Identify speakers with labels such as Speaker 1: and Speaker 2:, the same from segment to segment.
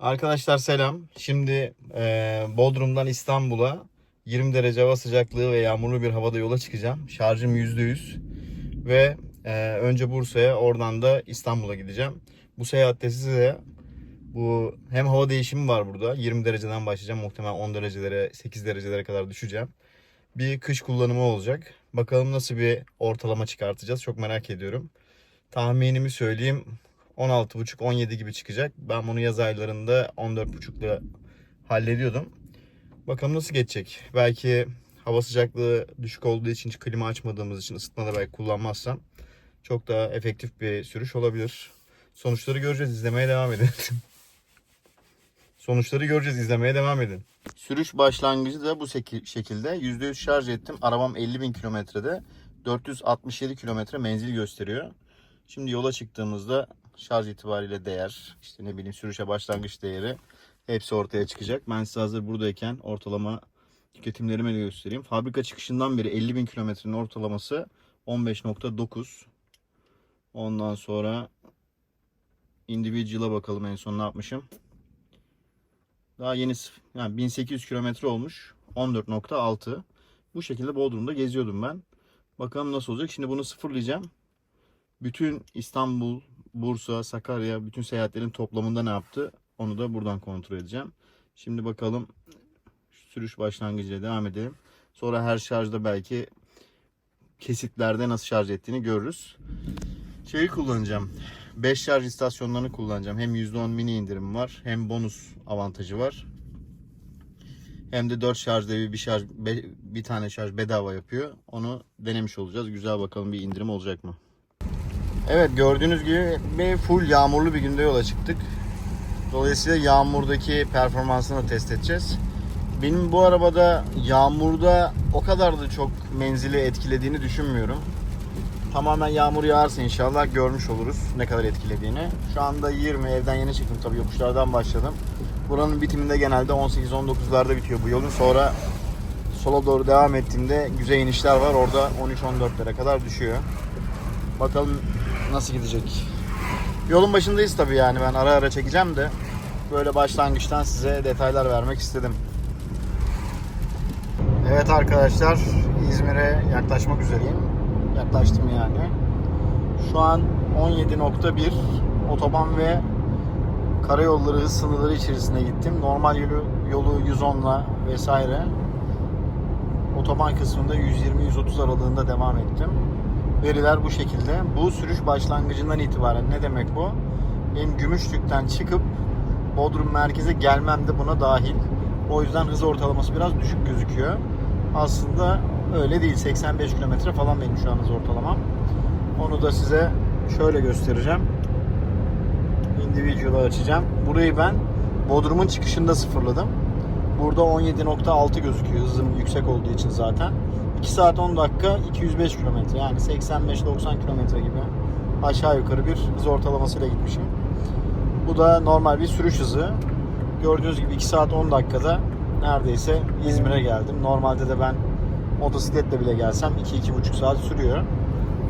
Speaker 1: Arkadaşlar selam. Şimdi e, Bodrum'dan İstanbul'a 20 derece hava sıcaklığı ve yağmurlu bir havada yola çıkacağım. Şarjım %100 ve e, önce Bursa'ya oradan da İstanbul'a gideceğim. Bu seyahatte size bu hem hava değişimi var burada. 20 dereceden başlayacağım. Muhtemelen 10 derecelere 8 derecelere kadar düşeceğim. Bir kış kullanımı olacak. Bakalım nasıl bir ortalama çıkartacağız. Çok merak ediyorum. Tahminimi söyleyeyim. 16.5-17 gibi çıkacak. Ben bunu yaz aylarında 14.5'la hallediyordum. Bakalım nasıl geçecek. Belki hava sıcaklığı düşük olduğu için klima açmadığımız için ısıtma da belki kullanmazsam çok daha efektif bir sürüş olabilir. Sonuçları göreceğiz. İzlemeye devam edin. Sonuçları göreceğiz. izlemeye devam edin. Sürüş başlangıcı da bu şekilde. %100 şarj ettim. Arabam 50.000 kilometrede. 467 kilometre menzil gösteriyor. Şimdi yola çıktığımızda şarj itibariyle değer, işte ne bileyim sürüşe başlangıç değeri hepsi ortaya çıkacak. Ben size hazır buradayken ortalama tüketimlerimi de göstereyim. Fabrika çıkışından beri 50 bin kilometrenin ortalaması 15.9. Ondan sonra individual'a bakalım en son ne yapmışım. Daha yeni yani 1800 kilometre olmuş. 14.6. Bu şekilde Bodrum'da geziyordum ben. Bakalım nasıl olacak. Şimdi bunu sıfırlayacağım bütün İstanbul, Bursa, Sakarya bütün seyahatlerin toplamında ne yaptı? Onu da buradan kontrol edeceğim. Şimdi bakalım sürüş başlangıcıyla devam edelim. Sonra her şarjda belki kesitlerde nasıl şarj ettiğini görürüz. Şeyi kullanacağım. 5 şarj istasyonlarını kullanacağım. Hem %10 mini indirim var hem bonus avantajı var. Hem de 4 şarj devi bir şarj bir tane şarj bedava yapıyor. Onu denemiş olacağız. Güzel bakalım bir indirim olacak mı? Evet gördüğünüz gibi full yağmurlu bir günde yola çıktık. Dolayısıyla yağmurdaki performansını da test edeceğiz. Benim bu arabada yağmurda o kadar da çok menzili etkilediğini düşünmüyorum. Tamamen yağmur yağarsa inşallah görmüş oluruz ne kadar etkilediğini. Şu anda 20 evden yeni çıktım tabii yokuşlardan başladım. Buranın bitiminde genelde 18-19'larda bitiyor bu yolun. Sonra sola doğru devam ettiğimde güzel inişler var. Orada 13-14'lere kadar düşüyor. Bakalım nasıl gidecek. Yolun başındayız tabii yani ben ara ara çekeceğim de böyle başlangıçtan size detaylar vermek istedim. Evet arkadaşlar İzmir'e yaklaşmak üzereyim. Yaklaştım yani. Şu an 17.1 otoban ve karayolları hız sınırları içerisine gittim. Normal yolu, yolu 110'la vesaire. Otoban kısmında 120-130 aralığında devam ettim. Veriler bu şekilde. Bu sürüş başlangıcından itibaren ne demek bu? Benim Gümüşlük'ten çıkıp Bodrum merkeze gelmem de buna dahil. O yüzden hız ortalaması biraz düşük gözüküyor. Aslında öyle değil. 85 kilometre falan benim şu an hız ortalamam. Onu da size şöyle göstereceğim. Individual'ı açacağım. Burayı ben Bodrum'un çıkışında sıfırladım. Burada 17.6 gözüküyor hızım yüksek olduğu için zaten. 2 saat 10 dakika 205 kilometre yani 85-90 kilometre gibi aşağı yukarı bir hız ortalamasıyla gitmişim. Bu da normal bir sürüş hızı. Gördüğünüz gibi 2 saat 10 dakikada neredeyse İzmir'e geldim. Normalde de ben motosikletle bile gelsem 2-2,5 saat sürüyor.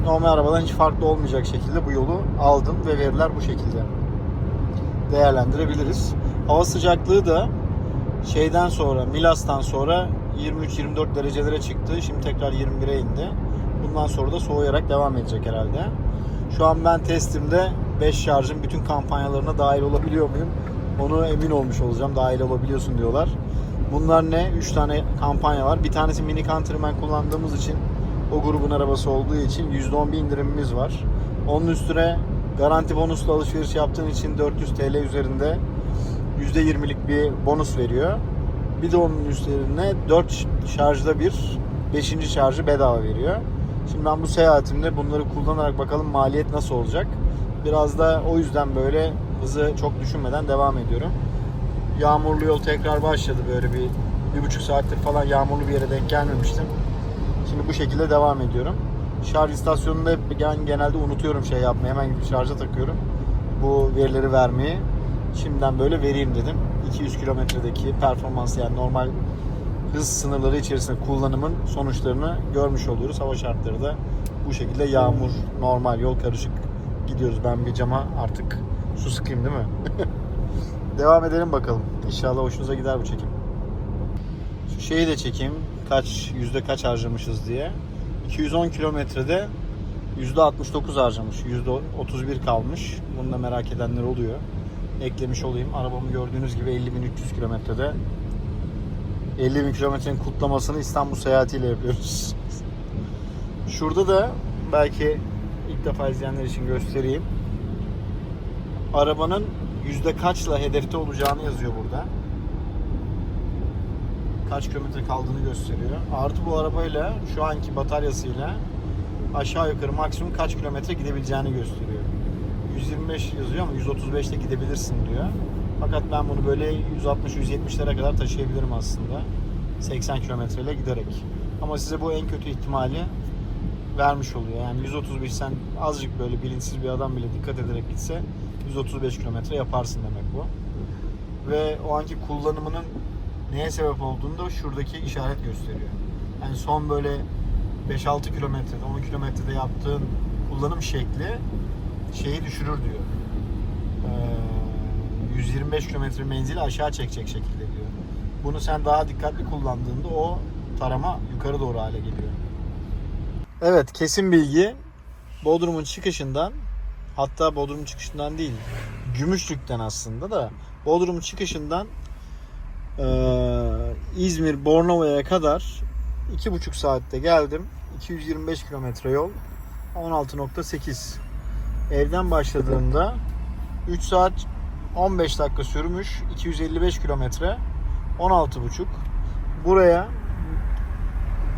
Speaker 1: Normal arabadan hiç farklı olmayacak şekilde bu yolu aldım ve veriler bu şekilde değerlendirebiliriz. Hava sıcaklığı da şeyden sonra Milas'tan sonra 23-24 derecelere çıktı. Şimdi tekrar 21'e indi. Bundan sonra da soğuyarak devam edecek herhalde. Şu an ben testimde 5 şarjın bütün kampanyalarına dahil olabiliyor muyum? Onu emin olmuş olacağım. Dahil olabiliyorsun diyorlar. Bunlar ne? 3 tane kampanya var. Bir tanesi Mini Countryman kullandığımız için o grubun arabası olduğu için %10 bir indirimimiz var. Onun üstüne garanti bonusla alışveriş yaptığın için 400 TL üzerinde %20'lik bir bonus veriyor. Bir de onun üzerine 4 şarjda bir 5. şarjı bedava veriyor. Şimdi ben bu seyahatimde bunları kullanarak bakalım maliyet nasıl olacak. Biraz da o yüzden böyle hızı çok düşünmeden devam ediyorum. Yağmurlu yol tekrar başladı böyle bir bir buçuk saattir falan yağmurlu bir yere denk gelmemiştim. Şimdi bu şekilde devam ediyorum. Şarj istasyonunda hep ben genelde unutuyorum şey yapmayı. Hemen gidip şarja takıyorum. Bu verileri vermeyi. Şimdiden böyle vereyim dedim. 200 kilometredeki performans yani normal hız sınırları içerisinde kullanımın sonuçlarını görmüş oluyoruz. Hava şartları da bu şekilde yağmur, normal yol karışık gidiyoruz. Ben bir cama artık su sıkayım değil mi? devam edelim bakalım. İnşallah hoşunuza gider bu çekim. Şu şeyi de çekeyim. Kaç, yüzde kaç harcamışız diye. 210 kilometrede yüzde 69 harcamış. Yüzde 31 kalmış. Bunu da merak edenler oluyor. Eklemiş olayım. Arabamı gördüğünüz gibi 50.300 kilometrede 50.000 kilometrenin kutlamasını İstanbul seyahatiyle yapıyoruz. Şurada da belki ilk defa izleyenler için göstereyim. Arabanın yüzde kaçla hedefte olacağını yazıyor burada. Kaç kilometre kaldığını gösteriyor. Artı bu arabayla şu anki bataryasıyla aşağı yukarı maksimum kaç kilometre gidebileceğini gösteriyor. 125 yazıyor ama 135'te gidebilirsin diyor. Fakat ben bunu böyle 160-170'lere kadar taşıyabilirim aslında. 80 kilometreyle giderek. Ama size bu en kötü ihtimali vermiş oluyor. Yani 135 sen azıcık böyle bilinçsiz bir adam bile dikkat ederek gitse 135 kilometre yaparsın demek bu. Ve o anki kullanımının neye sebep olduğunu da şuradaki işaret gösteriyor. Yani son böyle 5-6 kilometrede, 10 kilometrede yaptığın kullanım şekli şeyi düşürür diyor. Ee, 125 kilometre menzili aşağı çekecek şekilde diyor. Bunu sen daha dikkatli kullandığında o tarama yukarı doğru hale geliyor. Evet kesin bilgi Bodrum'un çıkışından hatta Bodrum'un çıkışından değil Gümüşlük'ten aslında da Bodrum'un çıkışından eee, İzmir Bornova'ya kadar 2,5 saatte geldim. 225 kilometre yol 16.8 Evden başladığımda 3 saat 15 dakika sürmüş 255 kilometre 16.5 Buraya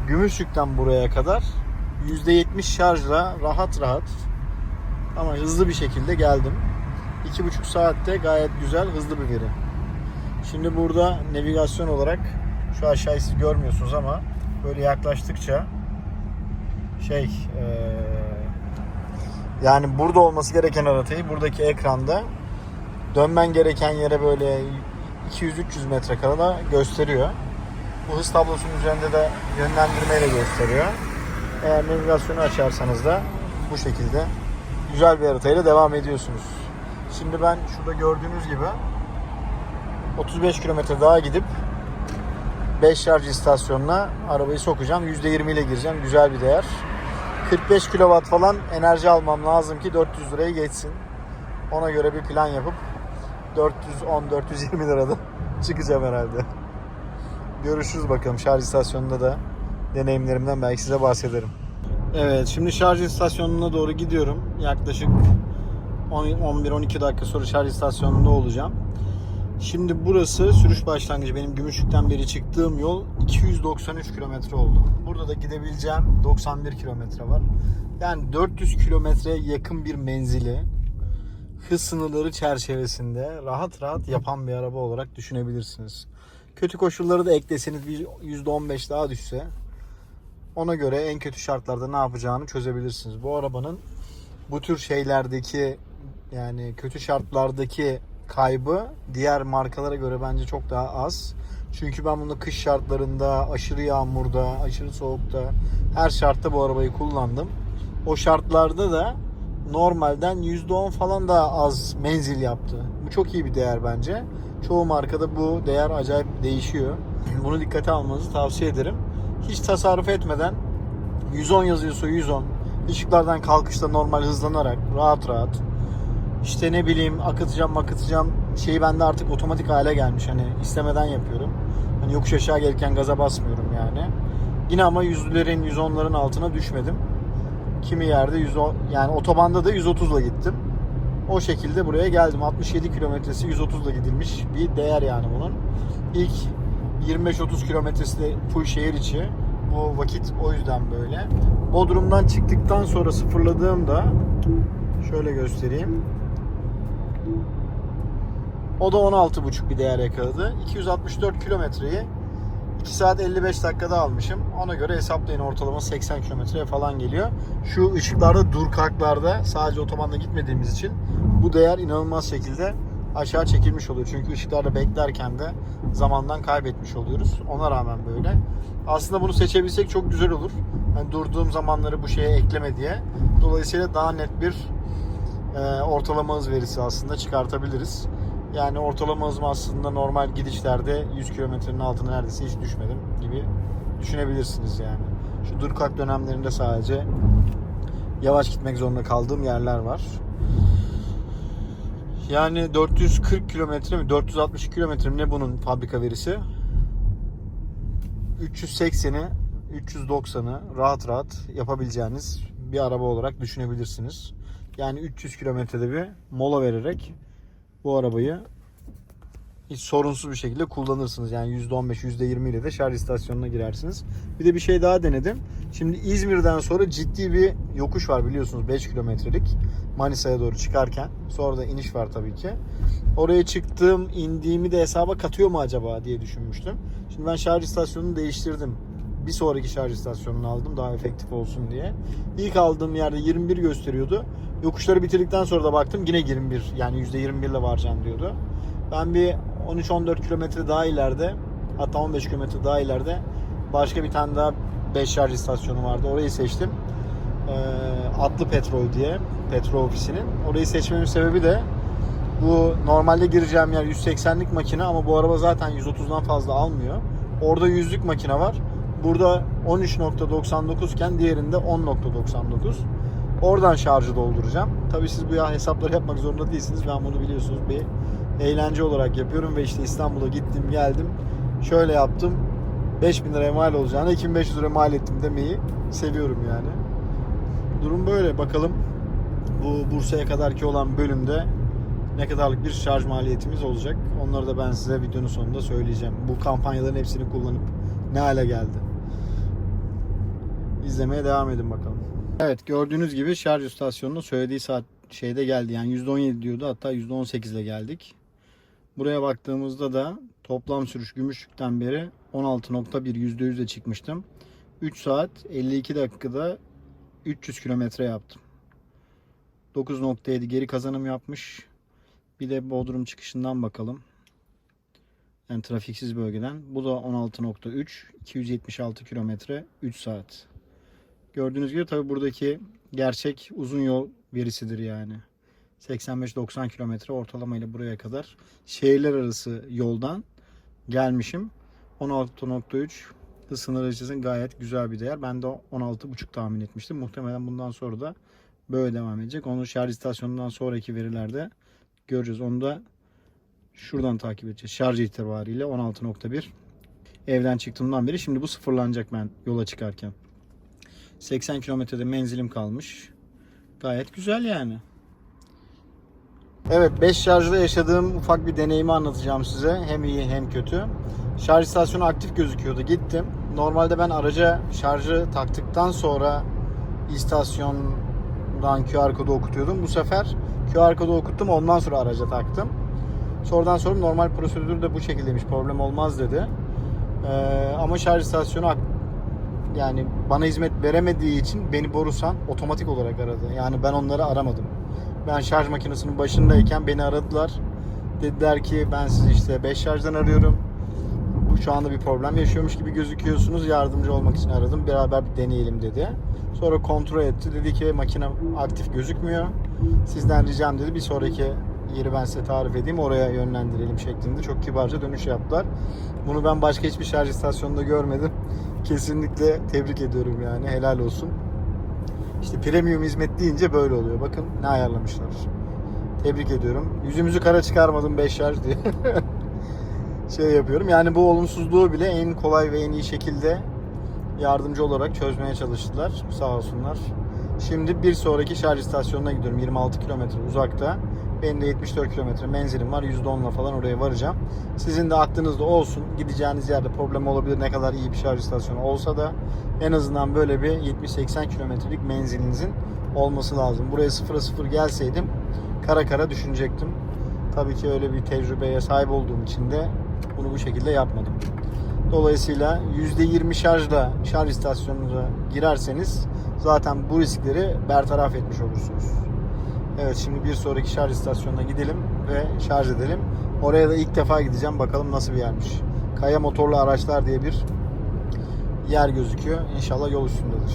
Speaker 1: Gümüşlük'ten buraya kadar %70 şarjla rahat rahat ama hızlı bir şekilde geldim. 2,5 saatte gayet güzel hızlı bir veri. Şimdi burada navigasyon olarak şu aşağıyı siz görmüyorsunuz ama böyle yaklaştıkça şey eee, yani burada olması gereken haritayı buradaki ekranda dönmen gereken yere böyle 200-300 metre kala gösteriyor. Bu hız tablosunun üzerinde de yönlendirmeyle gösteriyor. Eğer navigasyonu açarsanız da bu şekilde güzel bir haritayla devam ediyorsunuz. Şimdi ben şurada gördüğünüz gibi 35 kilometre daha gidip 5 şarj istasyonuna arabayı sokacağım. %20 ile gireceğim. Güzel bir değer. 45 kW falan enerji almam lazım ki 400 liraya geçsin. Ona göre bir plan yapıp 410-420 lirada çıkacağım herhalde. Görüşürüz bakalım şarj istasyonunda da deneyimlerimden belki size bahsederim. Evet şimdi şarj istasyonuna doğru gidiyorum. Yaklaşık 11-12 dakika sonra şarj istasyonunda olacağım. Şimdi burası sürüş başlangıcı. Benim Gümüşlük'ten beri çıktığım yol 293 kilometre oldu. Burada da gidebileceğim 91 kilometre var. Yani 400 kilometreye yakın bir menzili hız sınırları çerçevesinde rahat rahat yapan bir araba olarak düşünebilirsiniz. Kötü koşulları da ekleseniz bir %15 daha düşse ona göre en kötü şartlarda ne yapacağını çözebilirsiniz. Bu arabanın bu tür şeylerdeki yani kötü şartlardaki kaybı diğer markalara göre bence çok daha az. Çünkü ben bunu kış şartlarında, aşırı yağmurda, aşırı soğukta her şartta bu arabayı kullandım. O şartlarda da normalden %10 falan daha az menzil yaptı. Bu çok iyi bir değer bence. Çoğu markada bu değer acayip değişiyor. Bunu dikkate almanızı tavsiye ederim. Hiç tasarruf etmeden 110 yazıyorsa 110. Işıklardan kalkışta normal hızlanarak rahat rahat işte ne bileyim akıtacağım akıtacağım şeyi bende artık otomatik hale gelmiş. Hani istemeden yapıyorum. Hani yokuş aşağı gelirken gaza basmıyorum yani. Yine ama yüzlerin 110'ların altına düşmedim. Kimi yerde 110 yani otobanda da 130 ile gittim. O şekilde buraya geldim. 67 kilometresi 130 ile gidilmiş bir değer yani bunun. İlk 25-30 kilometresi de full şehir içi. Bu vakit o yüzden böyle. Bodrum'dan çıktıktan sonra sıfırladığımda şöyle göstereyim. O da 16,5 bir değer yakaladı. 264 kilometreyi 2 saat 55 dakikada almışım. Ona göre hesaplayın ortalama 80 kilometreye falan geliyor. Şu ışıklarda dur kalklarda sadece otobanda gitmediğimiz için bu değer inanılmaz şekilde aşağı çekilmiş oluyor. Çünkü ışıklarda beklerken de zamandan kaybetmiş oluyoruz. Ona rağmen böyle. Aslında bunu seçebilsek çok güzel olur. Yani durduğum zamanları bu şeye ekleme diye. Dolayısıyla daha net bir e, ortalama hız verisi aslında çıkartabiliriz.
Speaker 2: Yani ortalama hızım aslında normal gidişlerde 100 kilometrenin altına neredeyse hiç düşmedim gibi düşünebilirsiniz yani. Şu durkak dönemlerinde sadece yavaş gitmek zorunda kaldığım yerler var. Yani 440 kilometre mi 460 kilometre mi ne bunun fabrika verisi? 380'i 390'ı rahat rahat yapabileceğiniz bir araba olarak düşünebilirsiniz. Yani 300 kilometrede bir mola vererek bu arabayı hiç sorunsuz bir şekilde kullanırsınız. Yani %15, %20 ile de şarj istasyonuna girersiniz. Bir de bir şey daha denedim. Şimdi İzmir'den sonra ciddi bir yokuş var biliyorsunuz 5 kilometrelik. Manisa'ya doğru çıkarken. Sonra da iniş var tabii ki. Oraya çıktığım, indiğimi de hesaba katıyor mu acaba diye düşünmüştüm. Şimdi ben şarj istasyonunu değiştirdim. Bir sonraki şarj istasyonunu aldım daha efektif olsun diye. İlk aldığım yerde 21 gösteriyordu. Yokuşları bitirdikten sonra da baktım yine 21 yani %21 ile varacağım diyordu. Ben bir 13-14 kilometre daha ileride hatta 15 kilometre daha ileride başka bir tane daha 5 şarj istasyonu vardı. Orayı seçtim. Ee, Atlı Petrol diye petrol ofisinin. Orayı seçmemin sebebi de bu normalde gireceğim yer 180'lik makine ama bu araba zaten 130'dan fazla almıyor. Orada 100'lük makine var. Burada 13.99 iken diğerinde 10.99. Oradan şarjı dolduracağım. Tabii siz bu ya hesapları yapmak zorunda değilsiniz. Ben bunu biliyorsunuz bir eğlence olarak yapıyorum ve işte İstanbul'a gittim geldim. Şöyle yaptım. 5000 liraya mal olacağına 2500 lira mal ettim demeyi seviyorum yani. Durum böyle. Bakalım bu Bursa'ya kadarki olan bölümde ne kadarlık bir şarj maliyetimiz olacak. Onları da ben size videonun sonunda söyleyeceğim. Bu kampanyaların hepsini kullanıp ne hale geldi. İzlemeye devam edin bakalım. Evet gördüğünüz gibi şarj istasyonunun söylediği saat şeyde geldi. Yani %17 diyordu hatta %18 ile geldik. Buraya baktığımızda da toplam sürüş Gümüşlük'ten beri 16.1 %100'e çıkmıştım. 3 saat 52 dakikada 300 kilometre yaptım. 9.7 geri kazanım yapmış. Bir de Bodrum çıkışından bakalım. Yani trafiksiz bölgeden. Bu da 16.3 276 kilometre 3 saat. Gördüğünüz gibi tabi buradaki gerçek uzun yol verisidir yani. 85-90 kilometre ortalama ile buraya kadar şehirler arası yoldan gelmişim. 16.3 hız sınırı için gayet güzel bir değer. Ben de 16.5 tahmin etmiştim. Muhtemelen bundan sonra da böyle devam edecek. Onu şarj istasyonundan sonraki verilerde göreceğiz. Onu da şuradan takip edeceğiz. Şarj itibariyle 16.1 evden çıktığımdan beri. Şimdi bu sıfırlanacak ben yola çıkarken. 80 kilometrede menzilim kalmış. Gayet güzel yani. Evet 5 şarjda yaşadığım ufak bir deneyimi anlatacağım size. Hem iyi hem kötü. Şarj istasyonu aktif gözüküyordu. Gittim. Normalde ben araca şarjı taktıktan sonra istasyondan QR kodu okutuyordum. Bu sefer QR kodu okuttum ondan sonra araca taktım. Sonradan sonra normal prosedür de bu şekildeymiş. Problem olmaz dedi. Ee, ama şarj istasyonu yani bana hizmet veremediği için beni Borusan otomatik olarak aradı. Yani ben onları aramadım. Ben şarj makinesinin başındayken beni aradılar. Dediler ki ben sizi işte 5 şarjdan arıyorum. Bu şu anda bir problem yaşıyormuş gibi gözüküyorsunuz. Yardımcı olmak için aradım. Beraber bir deneyelim dedi. Sonra kontrol etti. Dedi ki makine aktif gözükmüyor. Sizden ricam dedi. Bir sonraki yeri ben size tarif edeyim. Oraya yönlendirelim şeklinde. Çok kibarca dönüş yaptılar. Bunu ben başka hiçbir şarj istasyonunda görmedim. Kesinlikle tebrik ediyorum yani. Helal olsun. İşte premium hizmet deyince böyle oluyor. Bakın ne ayarlamışlar. Tebrik ediyorum. Yüzümüzü kara çıkarmadım 5 şarj diye. şey yapıyorum. Yani bu olumsuzluğu bile en kolay ve en iyi şekilde yardımcı olarak çözmeye çalıştılar. Sağ olsunlar. Şimdi bir sonraki şarj istasyonuna gidiyorum. 26 kilometre uzakta. Benim de 74 kilometre menzilim var. %10'la falan oraya varacağım. Sizin de aklınızda olsun. Gideceğiniz yerde problem olabilir. Ne kadar iyi bir şarj istasyonu olsa da en azından böyle bir 70-80 kilometrelik menzilinizin olması lazım. Buraya sıfıra sıfır gelseydim kara kara düşünecektim. Tabii ki öyle bir tecrübeye sahip olduğum için de bunu bu şekilde yapmadım. Dolayısıyla %20 şarjla şarj istasyonuna girerseniz zaten bu riskleri bertaraf etmiş olursunuz. Evet şimdi bir sonraki şarj istasyonuna gidelim ve şarj edelim. Oraya da ilk defa gideceğim. Bakalım nasıl bir yermiş. Kaya motorlu araçlar diye bir yer gözüküyor. İnşallah yol üstündedir.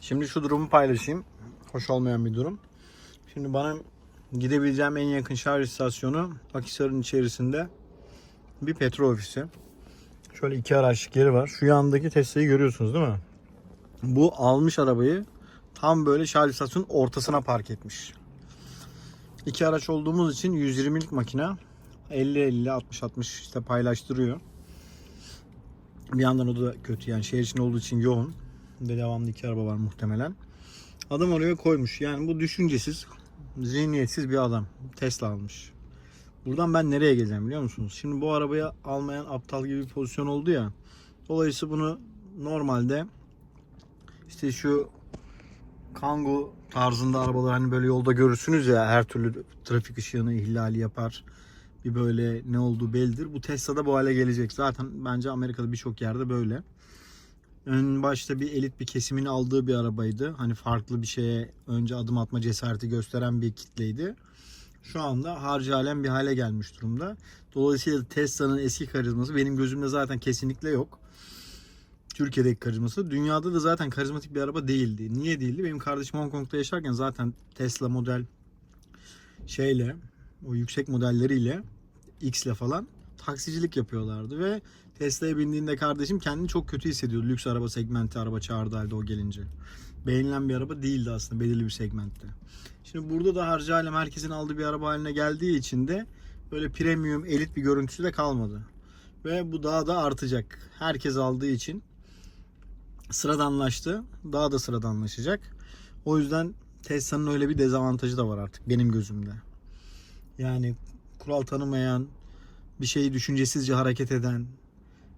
Speaker 2: Şimdi şu durumu paylaşayım. Hoş olmayan bir durum. Şimdi bana gidebileceğim en yakın şarj istasyonu Akhisar'ın içerisinde bir petrol ofisi. Şöyle iki araçlık yeri var. Şu yandaki Tesla'yı görüyorsunuz değil mi? Bu almış arabayı tam böyle şarj istasyonun ortasına park etmiş. İki araç olduğumuz için 120'lik makine 50-50 60-60 işte paylaştırıyor. Bir yandan o da kötü yani şehir içinde olduğu için yoğun. De devamlı iki araba var muhtemelen. Adam oraya koymuş. Yani bu düşüncesiz, zihniyetsiz bir adam. Tesla almış. Buradan ben nereye geleceğim biliyor musunuz? Şimdi bu arabayı almayan aptal gibi bir pozisyon oldu ya. Dolayısıyla bunu normalde işte şu Kangoo tarzında arabalar hani böyle yolda görürsünüz ya her türlü trafik ışığını ihlali yapar. Bir böyle ne olduğu bellidir. Bu Tesla'da bu hale gelecek. Zaten bence Amerika'da birçok yerde böyle. Ön başta bir elit bir kesimin aldığı bir arabaydı. Hani farklı bir şeye önce adım atma cesareti gösteren bir kitleydi. Şu anda harcı alem bir hale gelmiş durumda. Dolayısıyla Tesla'nın eski karizması benim gözümde zaten kesinlikle yok. Türkiye'deki karizması. Dünyada da zaten karizmatik bir araba değildi. Niye değildi? Benim kardeşim Hong Kong'da yaşarken zaten Tesla model şeyle o yüksek modelleriyle X ile falan taksicilik yapıyorlardı ve Tesla'ya bindiğinde kardeşim kendini çok kötü hissediyordu. Lüks araba segmenti araba çağırdı halde o gelince. Beğenilen bir araba değildi aslında belirli bir segmentte. Şimdi burada da harcı herkesin aldığı bir araba haline geldiği için de böyle premium elit bir görüntüsü de kalmadı. Ve bu daha da artacak. Herkes aldığı için sıradanlaştı. Daha da sıradanlaşacak. O yüzden Tesla'nın öyle bir dezavantajı da var artık benim gözümde. Yani kural tanımayan, bir şeyi düşüncesizce hareket eden,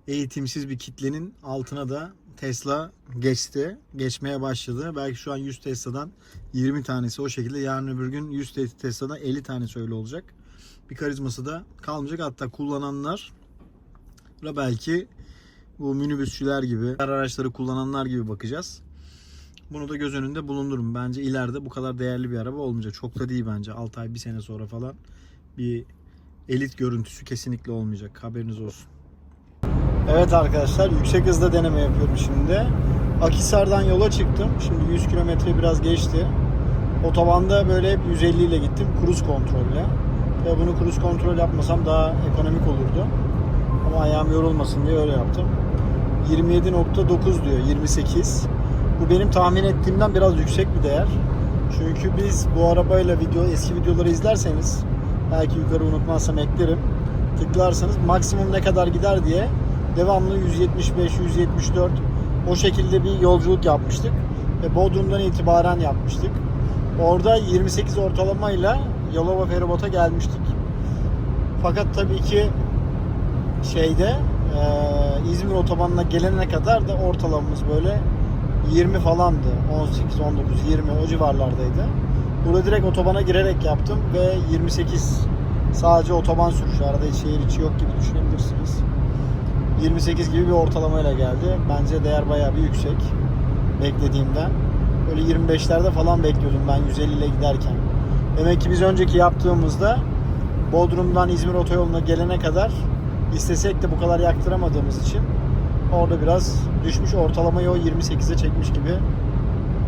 Speaker 2: eğitimsiz bir kitlenin altına da Tesla geçti. Geçmeye başladı. Belki şu an 100 Tesla'dan 20 tanesi o şekilde. Yarın öbür gün 100 Tesla'dan 50 tanesi öyle olacak. Bir karizması da kalmayacak. Hatta kullananlar belki bu minibüsçüler gibi, araçları kullananlar gibi bakacağız. Bunu da göz önünde bulundurun. Bence ileride bu kadar değerli bir araba olmayacak. Çok da değil bence. 6 ay, 1 sene sonra falan bir elit görüntüsü kesinlikle olmayacak. Haberiniz olsun. Evet arkadaşlar yüksek hızda deneme yapıyorum şimdi. Akhisar'dan yola çıktım. Şimdi 100 kilometre biraz geçti. Otobanda böyle hep 150 ile gittim. Kruz kontrolle. Ve bunu kruz kontrol yapmasam daha ekonomik olurdu. Ama ayağım yorulmasın diye öyle yaptım. 27.9 diyor 28. Bu benim tahmin ettiğimden biraz yüksek bir değer. Çünkü biz bu arabayla video eski videoları izlerseniz belki yukarı unutmazsam eklerim. Tıklarsanız maksimum ne kadar gider diye devamlı 175, 174 o şekilde bir yolculuk yapmıştık. Ve Bodrum'dan itibaren yapmıştık. Orada 28 ortalamayla Yalova Feribot'a gelmiştik. Fakat tabii ki şeyde e, İzmir otobanına gelene kadar da ortalamamız böyle 20 falandı. 18, 19, 20 o civarlardaydı. Burada direkt otobana girerek yaptım ve 28 sadece otoban sürüşü. Arada hiç şehir içi yok gibi düşünebilirsiniz. 28 gibi bir ortalamayla geldi. Bence değer bayağı bir yüksek beklediğimden. Böyle 25'lerde falan bekliyordum ben 150 ile giderken. Demek ki biz önceki yaptığımızda Bodrum'dan İzmir otoyoluna gelene kadar istesek de bu kadar yaktıramadığımız için orada biraz düşmüş ortalamayı o 28'e çekmiş gibi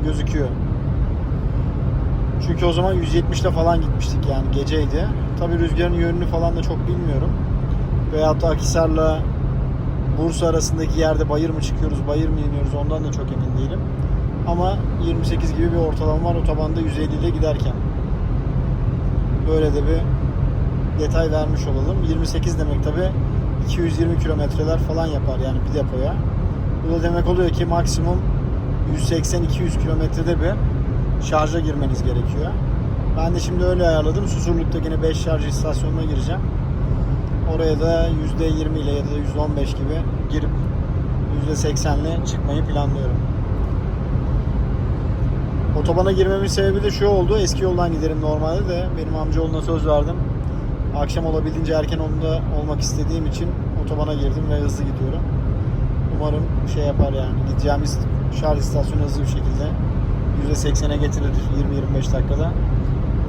Speaker 2: gözüküyor. Çünkü o zaman 170 ile falan gitmiştik yani geceydi. Tabi rüzgarın yönünü falan da çok bilmiyorum. Veyahut da Akhisar'la Bursa arasındaki yerde bayır mı çıkıyoruz, bayır mı iniyoruz ondan da çok emin değilim. Ama 28 gibi bir ortalama var otobanda 150 ile giderken. Böyle de bir detay vermiş olalım. 28 demek tabi 220 kilometreler falan yapar yani bir depoya. Bu da demek oluyor ki maksimum 180-200 kilometrede bir şarja girmeniz gerekiyor. Ben de şimdi öyle ayarladım. Susurluk'ta yine 5 şarj istasyonuna gireceğim. Oraya da %20 ile ya da %15 gibi girip %80 ile çıkmayı planlıyorum. Otobana girmemin sebebi de şu oldu. Eski yoldan giderim normalde de benim amcaoğluna söz verdim. Akşam olabildiğince erken onda olmak istediğim için otobana girdim ve hızlı gidiyorum. Umarım şey yapar yani. Gideceğimiz şarj istasyonu hızlı bir şekilde %80'e getirir 20-25 dakikada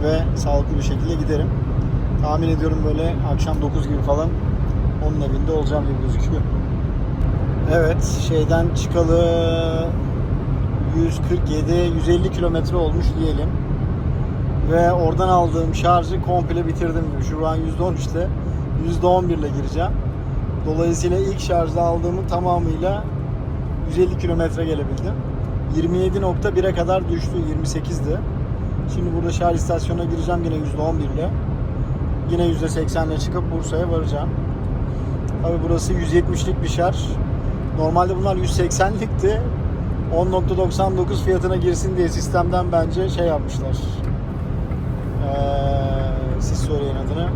Speaker 2: ve sağlıklı bir şekilde giderim. Tahmin ediyorum böyle akşam 9 gibi falan onun evinde olacağım gibi gözüküyor. Evet şeyden çıkalı 147 150 kilometre olmuş diyelim. Ve oradan aldığım şarjı komple bitirdim. Şu an %13'te %11 ile gireceğim. Dolayısıyla ilk şarjda aldığımın tamamıyla 150 kilometre gelebildim. 27.1'e kadar düştü. 28'di. Şimdi burada şarj istasyonuna gireceğim yine %11 ile. Yine %80 ile çıkıp Bursa'ya varacağım. Tabi burası 170'lik bir şarj. Normalde bunlar 180'likti. 10.99 fiyatına girsin diye sistemden bence şey yapmışlar. Ee, siz söyleyin adını.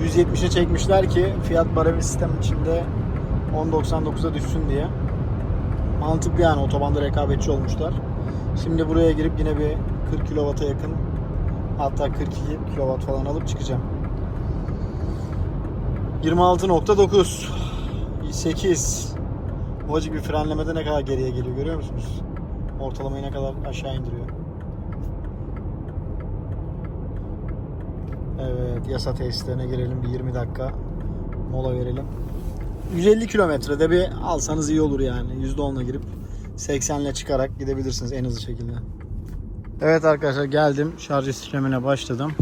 Speaker 2: 170'e çekmişler ki fiyat bara bir sistem içinde 10.99'a düşsün diye. Mantıklı yani otobanda rekabetçi olmuşlar. Şimdi buraya girip yine bir 40 kW'a yakın hatta 42 kW falan alıp çıkacağım. 26.9 8 Ufacık bir frenlemede ne kadar geriye geliyor görüyor musunuz? Ortalamayı ne kadar aşağı indiriyor. Evet yasa tesislerine girelim bir 20 dakika mola verelim. 150 kilometrede bir alsanız iyi olur yani. %10'la girip 80 ile çıkarak gidebilirsiniz en hızlı şekilde. Evet arkadaşlar geldim. Şarj işlemine başladım.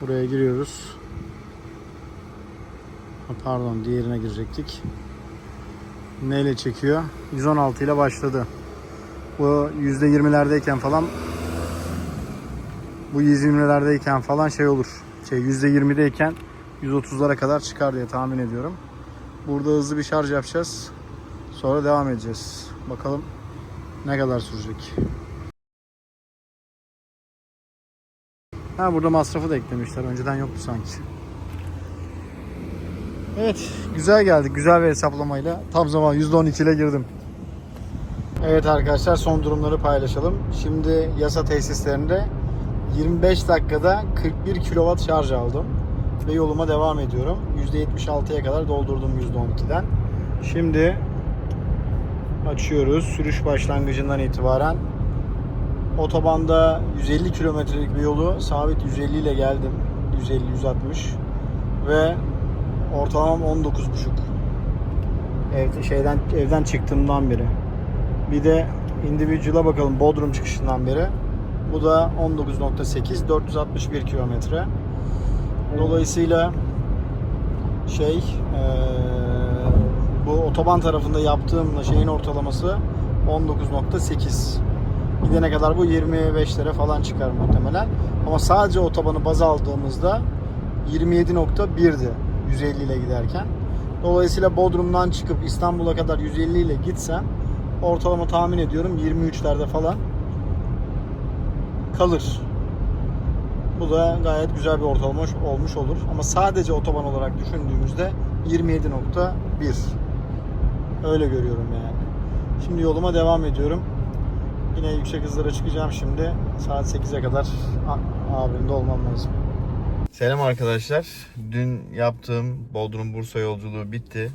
Speaker 2: Buraya giriyoruz. Pardon diğerine girecektik. Neyle çekiyor? 116 ile başladı. Bu %20'lerdeyken falan bu 120'lerdeyken falan şey olur. Şey %20'deyken 130'lara kadar çıkar diye tahmin ediyorum. Burada hızlı bir şarj yapacağız. Sonra devam edeceğiz. Bakalım ne kadar sürecek. Ha burada masrafı da eklemişler. Önceden yoktu sanki. Evet, güzel geldik. Güzel bir hesaplamayla. Tam zaman %12 ile girdim. Evet arkadaşlar son durumları paylaşalım. Şimdi yasa tesislerinde 25 dakikada 41 kW şarj aldım. Ve yoluma devam ediyorum. %76'ya kadar doldurdum %12'den. Şimdi açıyoruz. Sürüş başlangıcından itibaren otobanda 150 kilometrelik bir yolu sabit 150 ile geldim. 150-160 ve ortalamam 19,5. Ev, şeyden evden çıktığımdan beri. Bir de individual'a bakalım Bodrum çıkışından beri. Bu da 19.8 461 kilometre. Dolayısıyla şey eee, bu otoban tarafında yaptığımla şeyin ortalaması 19.8. Gidene kadar bu 25'lere falan çıkar muhtemelen. Ama sadece otobanı baz aldığımızda 27.1'di 150 ile giderken. Dolayısıyla Bodrum'dan çıkıp İstanbul'a kadar 150 ile gitsem ortalama tahmin ediyorum 23'lerde falan kalır. Bu da gayet güzel bir ortalama olmuş olur. Ama sadece otoban olarak düşündüğümüzde 27.1. Öyle görüyorum yani. Şimdi yoluma devam ediyorum. Yine yüksek hızlara çıkacağım şimdi. Saat 8'e kadar abimde olmam lazım.
Speaker 1: Selam arkadaşlar. Dün yaptığım Bodrum Bursa yolculuğu bitti.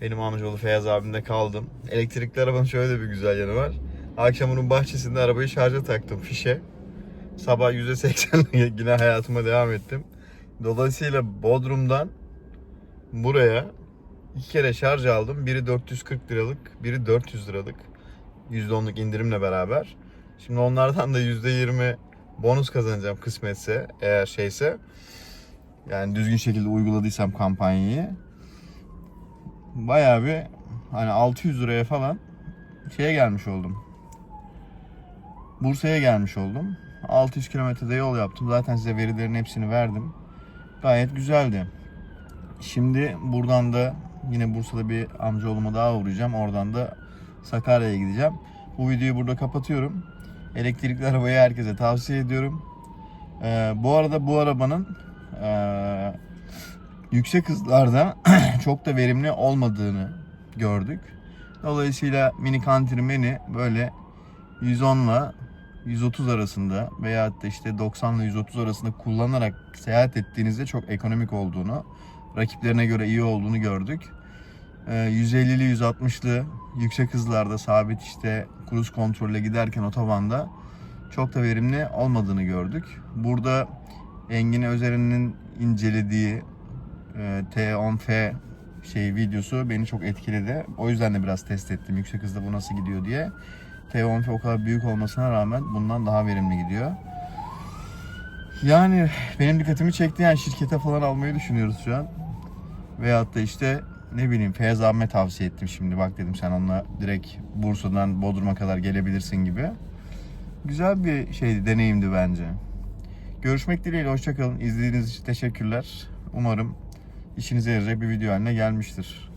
Speaker 1: Benim amcaoğlu Feyyaz abimde kaldım. Elektrikli arabanın şöyle bir güzel yanı var. Akşam onun bahçesinde arabayı şarja taktım fişe. Sabah %80 yine hayatıma devam ettim. Dolayısıyla Bodrum'dan buraya iki kere şarj aldım. Biri 440 liralık, biri 400 liralık. %10'luk indirimle beraber. Şimdi onlardan da %20 bonus kazanacağım kısmetse eğer şeyse. Yani düzgün şekilde uyguladıysam kampanyayı. Bayağı bir hani 600 liraya falan şeye gelmiş oldum. Bursa'ya gelmiş oldum. 600 kilometrede yol yaptım. Zaten size verilerin hepsini verdim. Gayet güzeldi. Şimdi buradan da yine Bursa'da bir amcaoğluma daha uğrayacağım. Oradan da Sakarya'ya gideceğim. Bu videoyu burada kapatıyorum. Elektrikli arabayı herkese tavsiye ediyorum. Ee, bu arada bu arabanın ee, yüksek hızlarda çok da verimli olmadığını gördük. Dolayısıyla mini countryman'i böyle 110 ile 130 arasında veya da işte 90 ile 130 arasında kullanarak seyahat ettiğinizde çok ekonomik olduğunu, rakiplerine göre iyi olduğunu gördük. Ee, 150'li 160'lı yüksek hızlarda sabit işte cruise kontrolle giderken otobanda çok da verimli olmadığını gördük. Burada Engin Özer'in incelediği e, T10F şey videosu beni çok etkiledi. O yüzden de biraz test ettim yüksek hızda bu nasıl gidiyor diye. T10F o kadar büyük olmasına rağmen bundan daha verimli gidiyor. Yani benim dikkatimi çekti yani şirkete falan almayı düşünüyoruz şu an. Veyahut da işte ne bileyim Feyyaz abime tavsiye ettim şimdi bak dedim sen onunla direkt Bursa'dan Bodrum'a kadar gelebilirsin gibi. Güzel bir şeydi, deneyimdi bence. Görüşmek dileğiyle hoşçakalın. İzlediğiniz için teşekkürler. Umarım işinize yarayacak bir video haline gelmiştir.